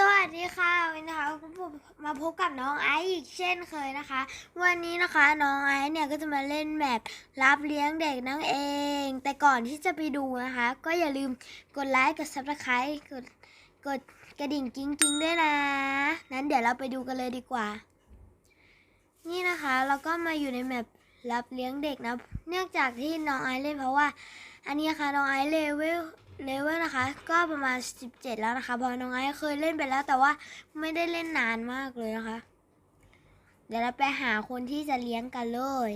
สวัสดีค่ะวันนี้นะคะผมมาพบกับน้องไอซ์อีกเช่นเคยนะคะ วันนี้นะคะน้องไอซ์เนี่ยก็จะมาเล่นแบบรับเลี้ยงเด็กนั่งเอง แต่ก่อนที่จะไปดูนะคะ ก็อย่าลืมกดไลค์กด subscribe กดกดกระดิ่งกิ้งกิ้งๆด้วยนะ นั้นเดี๋ยวเราไปดูกันเลยดีกว่า นี่นะคะเราก็มาอยู่ในแมปรับเลี้ยงเด็กนะ เนื่องจากที่น้องไอซ์เล่นเพราะว่า อันนี้นะคะน้องไอซ์เลเวล เลเวลนะคะ ก็ประมาณ 17 แล้วนะคะพราะน้องไอซ์เคยเล่นไปแล้ว แต่ว่าไม่ได้เล่นนานมากเลยนะคะ เดี๋ยวเราไปหาคนที่จะเลี้ยงกันเลย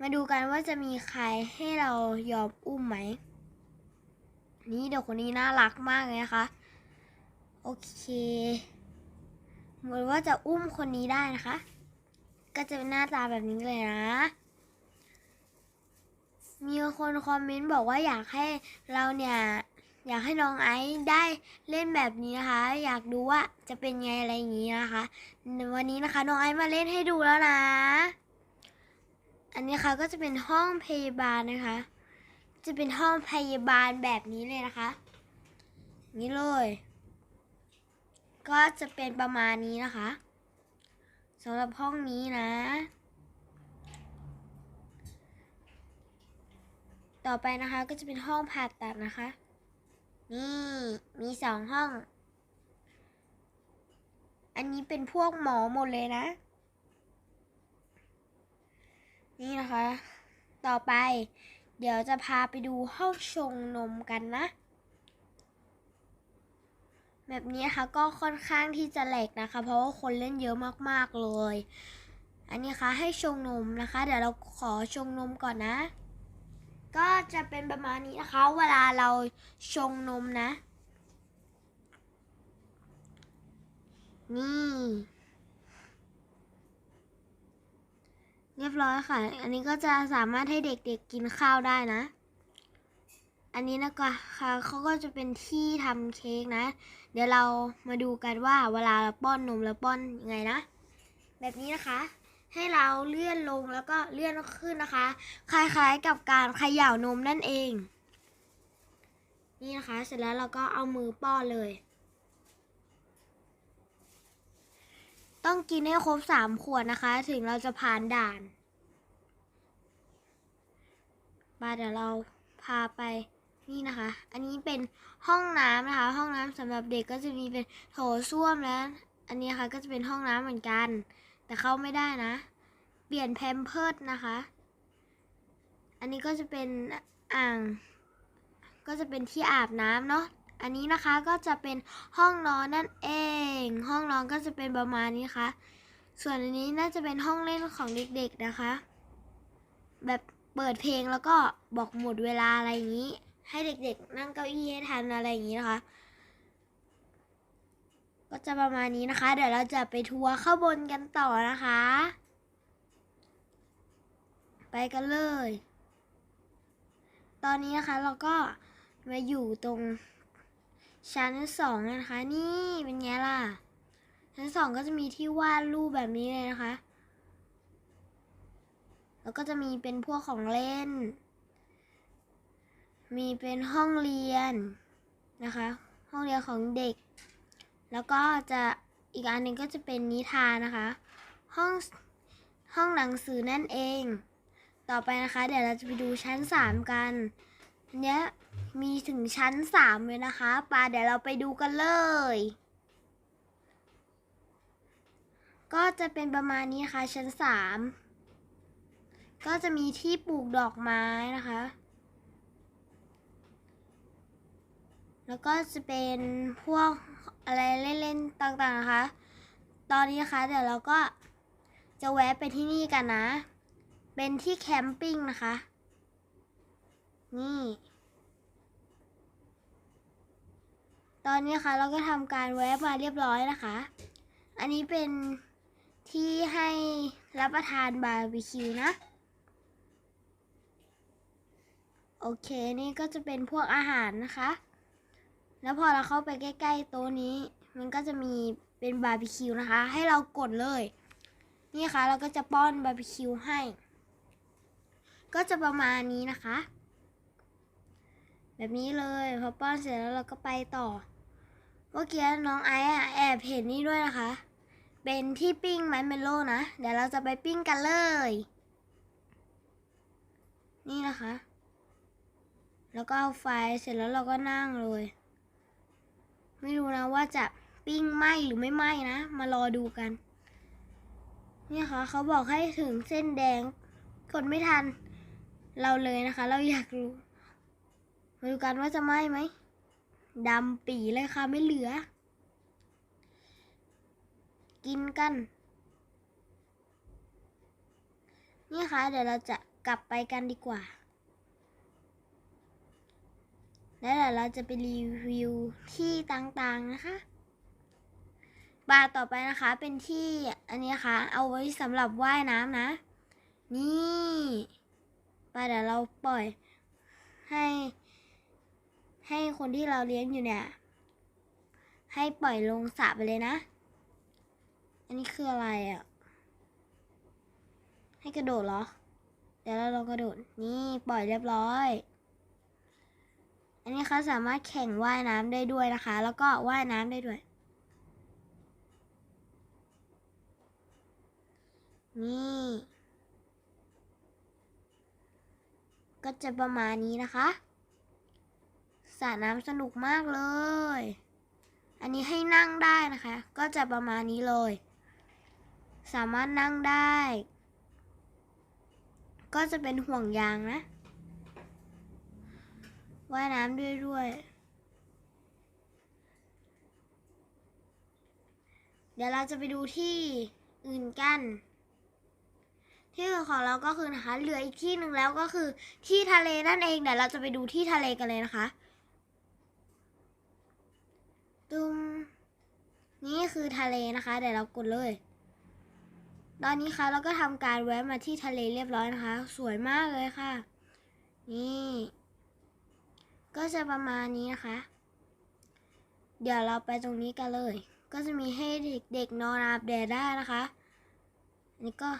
มาดูกันว่าจะมีใครให้เรายอมอุ้มไหม นี่เดี๋ยวคนนี้น่ารักมากเลยนะคะ โอเคเหมือนว่าจะอุ้มคนนี้ได้นะคะ ก็จะเป็นหน้าตาแบบนี้เลยนะ มีคนคอมเมนต์บอกว่าอยากให้เราเนี่ยอยากให้น้องไอซ์ได้เล่นแบบนี้นะคะ อยากดูว่าจะเป็นไงอะไรอย่างนี้นะคะ วันนี้นะคะน้องไอซ์มาเล่นให้ดูแล้วนะ อันนี้ค่ะก็จะเป็นห้องพยาบาลนะคะ จะเป็นห้องพยาบาลแบบนี้เลยนะคะ นี่เลย ก็จะเป็นประมาณนี้นะคะสำหรับห้องนี้นะ ต่อไปนะคะก็จะเป็นห้องผ่าตัดนะคะ นี่มีสองห้อง อันนี้เป็นพวกหมอหมดเลยนะ นี่นะคะ ต่อไป เดี๋ยวจะพาไปดูห้องชงนมกันนะ แบบนี้นะคะก็ค่อนข้างที่จะแหลกนะคะ เพราะว่าคนเล่นเยอะมากๆเลย อันนี้คะให้ชงนมนะคะ เดี๋ยวเราขอชงนมก่อนนะ ก็จะเป็นประมาณนี้นะคะ เวลาเราชงนมนะ นี่ เรียบร้อยค่ะ อันนี้ก็จะสามารถให้เด็กๆกินข้าวได้นะ อันนี้นะคะค่ะเขาก็จะเป็นที่ทำเค้กนะ เดี๋ยวเรามาดูกันว่าเวลาเราป้อนนมแล้วป้อนยังไงนะ แบบนี้นะคะ ให้เราเลื่อนลงแล้วก็เลื่อนขึ้นนะคะ คล้ายๆกับการเขย่านมนั่นเอง นี่นะคะ เสร็จแล้วเราก็เอามือป้อนเลย ต้องกินให้ครบสามขวดนะคะ ถึงเราจะผ่านด่านมาเดี๋ยวเราพาไปนี่นะคะ อันนี้เป็นห้องน้ำนะคะ ห้องน้ำสำหรับเด็กก็จะมีเป็นโถส้วมแล้ว อันนี้ค่ะก็จะเป็นห้องน้ำเหมือนกัน แต่เข้าไม่ได้นะ เปลี่ยนแพมเพิร์ดนะคะ อันนี้ก็จะเป็นอ่าง ก็จะเป็นที่อาบน้ำเนาะ อันนี้นะคะก็จะเป็นห้องนอนนั่นเอง ห้องนอนก็จะเป็นประมาณนี้ค่ะส่วนอันนี้น่าจะเป็นห้องเล่นของเด็กๆนะคะ แบบเปิดเพลงแล้วก็บอกหมดเวลาอะไรอย่างนี้ ให้เด็กๆ นั่งเก้าอี้ให้ทันอะไรอย่างนี้นะคะ ก็จะประมาณนี้นะคะ เดี๋ยวเราจะไปทัวร์ข้างบนกันต่อนะคะ ไปกันเลย ตอนนี้นะคะเราก็มาอยู่ตรงชั้นสองนะคะ นี่เป็นไงล่ะ ชั้นสองก็จะมีที่วาดรูปแบบนี้เลยนะคะ แล้วก็จะมีเป็นพวกของเล่น มีเป็นห้องเรียนนะคะ ห้องเรียนของเด็ก แล้วก็จะอีกอันหนึ่งก็จะเป็นนิทานนะคะ ห้องห้องหนังสือนั่นเอง ต่อไปนะคะ เดี๋ยวเราจะไปดูชั้นสามกันเนี้ยมีถึงชั้นสามเลยนะคะปาเดี๋ยวเราไปดูกันเลย ก็จะเป็นประมาณนี้นะคะ ชั้นสามก็จะมีที่ปลูกดอกไม้นะคะ แล้วก็จะเป็นพวก อะไรเล่นๆต่างๆนะคะ ตอนนี้นะคะเดี๋ยวเราก็จะแวะไปที่นี่กันนะ เป็นที่แคมปิ้งนะคะ นี่ ตอนนี้นะคะเราก็ทำการแวะมาเรียบร้อยนะคะ อันนี้เป็นที่ให้รับประทานบาร์บีคิวนะ โอเค นี่ก็จะเป็นพวกอาหารนะคะ แล้วพอเราเข้าไปใกล้ ๆ โต๊ะนี้ มันก็จะมีเป็นบาร์บีคิวนะคะ ให้เรากดเลย นี่ค่ะเราก็จะป้อนบาร์บีคิวให้ ก็จะประมาณนี้นะคะ แบบนี้เลยพอป้อนเสร็จแล้วเราก็ไปต่อเมื่อกี้น้องไอซ์แอบเห็นนี่ด้วยนะคะ เป็นที่ปิ้งไมเมโลนะ เดี๋ยวเราจะไปปิ้งกันเลย นี่นะคะ แล้วก็เอาไฟเสร็จแล้วเราก็นั่งเลย ไม่รู้นะว่าจะปิ้งไหมหรือไม่ไหมนะ มารอดูกันนี่ค่ะเขาบอกให้ถึงเส้นแดง กดไม่ทัน เราเลยนะคะ เราอยากรู้ มาดูกันว่าจะไหมไหมดำปีเลยค่ะไม่เหลือ กินกัน นี่ค่ะเดี๋ยวเราจะกลับไปกันดีกว่า แล้วเดี๋ยวเราจะไปรีวิวที่ต่างๆนะคะ บาร์ต่อไปนะคะเป็นที่อันนี้นะคะ เอาไว้สำหรับว่ายน้ำนะ นี่ไปเดี๋ยวเราปล่อยให้ ให้คนที่เราเลี้ยงอยู่เนี่ย ให้ปล่อยลงสระไปเลยนะ อันนี้คืออะไรอะ ให้กระโดดเหรอ เดี๋ยวเราลองกระโดด นี่ปล่อยเรียบร้อย อันนี้เขาสามารถแข่งว่ายน้ำได้ด้วยนะคะ แล้วก็ว่ายน้ำได้ด้วย นี่ ก็จะประมาณนี้นะคะสระน้ำสนุกมากเลย อันนี้ให้นั่งได้นะคะ ก็จะประมาณนี้เลย สามารถนั่งได้ ก็จะเป็นห่วงยางนะ ว่ายน้ำด้วยด้วยเดี๋ยวเราจะไปดูที่อื่นกัน ที่อื่นของเราก็คือนะคะเหลืออีกที่หนึ่งแล้วก็คือที่ทะเลนั่นเองเดี๋ยวเราจะไปดูที่ทะเลกันเลยนะคะตุมนี่คือทะเลนะคะ เดี๋ยวเรากดเลย ตอนนี้ค่ะเราก็ทำการแวะมาที่ทะเลเรียบร้อยนะคะ สวยมากเลยค่ะ นี่ ก็จะประมาณนี้นะคะ เดี๋ยวเราไปตรงนี้กันเลย ก็จะมีให้เด็กๆนอนอาบแดดได้นะคะอันนี้ก็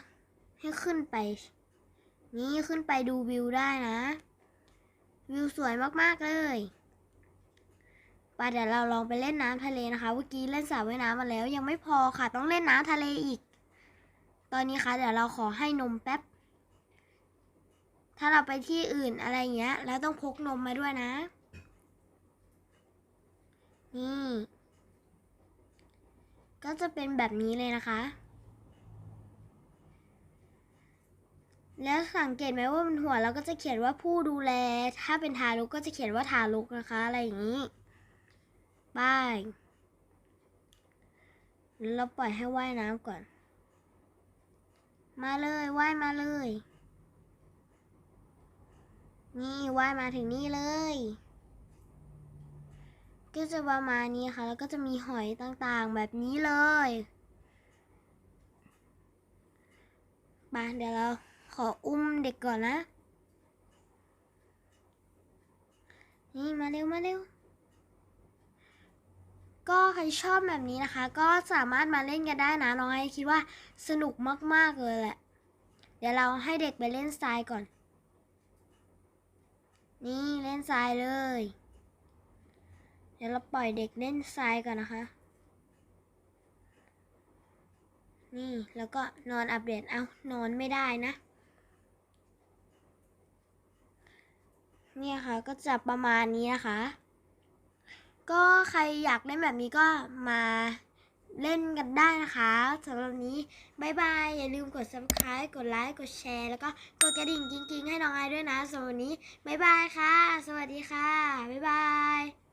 ให้ขึ้นไป นี่ขึ้นไปดูวิวได้นะ วิวสวยมากๆเลยไปเดี๋ยวเราลองไปเล่นน้ำทะเลนะคะเมื่อกี้เล่นสระว่ายน้ำมาแล้ว ยังไม่พอค่ะ ต้องเล่นน้ำทะเลอีก ตอนนี้ค่ะเดี๋ยวเราขอให้นมแป๊บ ถ้าเราไปที่อื่นอะไรเงี้ยแล้วต้องพกนมมาด้วยนะ นี่ ก็จะเป็นแบบนี้เลยนะคะ แล้วสังเกตไหมว่าบนหัวเราก็จะเขียนว่าผู้ดูแล ถ้าเป็นทารกก็จะเขียนว่าทารกนะคะ อะไรอย่างนี้บายแล้วเราปล่อยให้ว่ายน้ำก่อน มาเลยว่ายมาเลย นี่ว่ายมาถึงนี่เลย ก็จะประมาณนี้ค่ะ แล้วก็จะมีหอยต่างๆแบบนี้เลยมาเดี๋ยวเราขออุ้มเด็กก่อนนะ นี่มาเร็วมาเร็ว ก็ใครชอบแบบนี้นะคะ ก็สามารถมาเล่นกันได้นะน้องไอคิดว่าสนุกมาก ๆ เลยแหละ เดี๋ยวเราให้เด็กไปเล่นทรายก่อน นี่เล่นทรายเลย เดี๋ยวเราปล่อยเด็กเล่นทรายก่อนนะคะ นี่แล้วก็นอนอัปเดต เอานอนไม่ได้นะ เนี่ยค่ะ ก็จะประมาณนี้นะคะ ก็ใครอยากเล่นแบบนี้ก็มา เล่นกันได้นะคะสำหรับนี้บายบาย อย่าลืมกด subscribe กดไลค์กดแชร์ แล้วก็กดกระดิ่งกิ๊งๆ ให้น้องไอด้วยนะสำหรับนี้บายบายค่ะ สวัสดีค่ะบายบาย